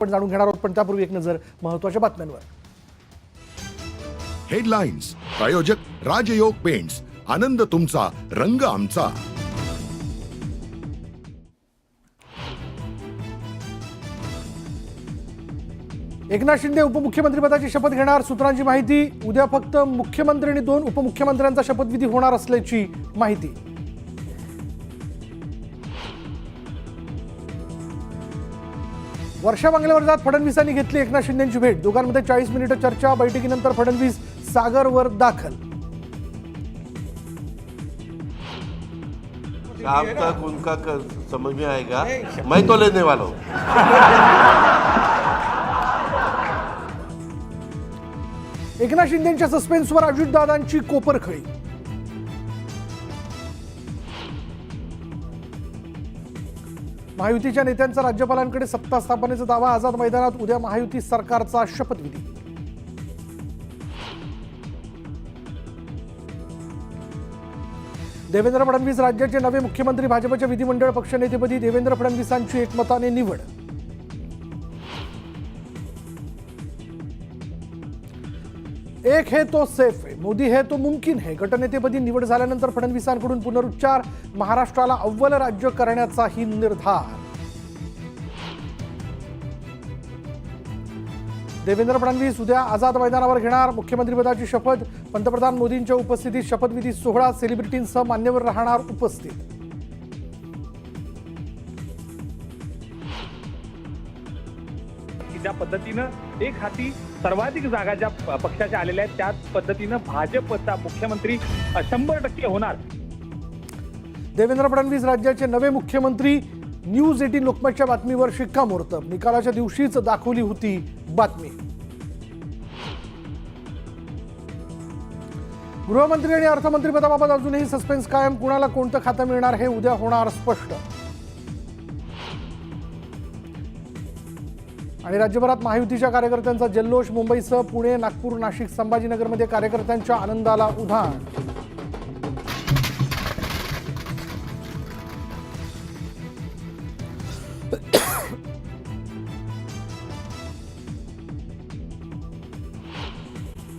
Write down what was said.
आपण जाणून घेणार आहोत. पण त्यापूर्वी एक नजर महत्त्वाच्या बातम्यांवर. हेडलाईन्स प्रायोजक राजयोग पेंट्स. आनंद तुमचा रंग आमचा. एकनाथ शिंदे उपमुख्यमंत्रीपदाची शपथ घेणार. सूत्रांची माहिती. उद्या फक्त मुख्यमंत्री आणि दोन उपमुख्यमंत्र्यांचा शपथविधी होणार असल्याची माहिती. वर्षा बंगल्यावर जात फडणवीसांनी घेतली एकनाथ शिंदेची भेट. दोघांमध्ये चाळीस मिनिटं चर्चा बैठकीनंतर फडणवीस सागरवर दाखल. तक उनका क- समझ में आएगा मैं तो लेने वाला हूँ. एकनाथ शिंदेच्या सस्पेन्सवर अजितदादांची कोपरखळी. महायुतीच्या नेत्यांचा राज्यपालांकडे सत्ता स्थापनेचा दावा आझाद मैदानात उद्या महायुती सरकारचा शपथविधी. देवेंद्र फडणवीस राज्याचे नवे मुख्यमंत्री भाजपच्या विधिमंडळ पक्षनेतेपदी देवेंद्र फडणवीसांची एकमताने निवड. एक है तो सेफ आहे मोदी है तो मुमकिन है. गटनेतेपदी निवड झाल्यानंतर फडणवीसांकडून पुनरुच्चार महाराष्ट्राला अव्वल राज्य करण्याचाही निर्धार. देवेंद्र फडणवीस उद्या आझाद मैदानावर घेणार मुख्यमंत्रीपदाची शपथ. पंतप्रधान मोदींच्या उपस्थितीत शपथविधी सोहळा सेलिब्रिटींसह मान्यवर राहणार उपस्थित. ज्या पद्धतीनं एक हाती सर्वाधिक जागा ज्या पक्षाच्या आलेल्या आहेत त्याच पद्धतीनं भाजपचा मुख्यमंत्री शंभर टक्के होणार. देवेंद्र फडणवीस राज्याचे नवे मुख्यमंत्री न्यूज एटीन लोकमतच्या बातमीवर शिक्कामोर्तब. निकालाच्या दिवशीच दाखवली होती बातमी. गृहमंत्री आणि अर्थमंत्री पदाबाबत अजूनही सस्पेन्स कायम. कुणाला कोणतं खातं मिळणार हे उद्या होणार स्पष्ट. आणि राज्यभरात महायुतीच्या कार्यकर्त्यांचा जल्लोष मुंबईसह पुणे नागपूर नाशिक संभाजीनगरमध्ये कार्यकर्त्यांच्या आनंदाला उधाण.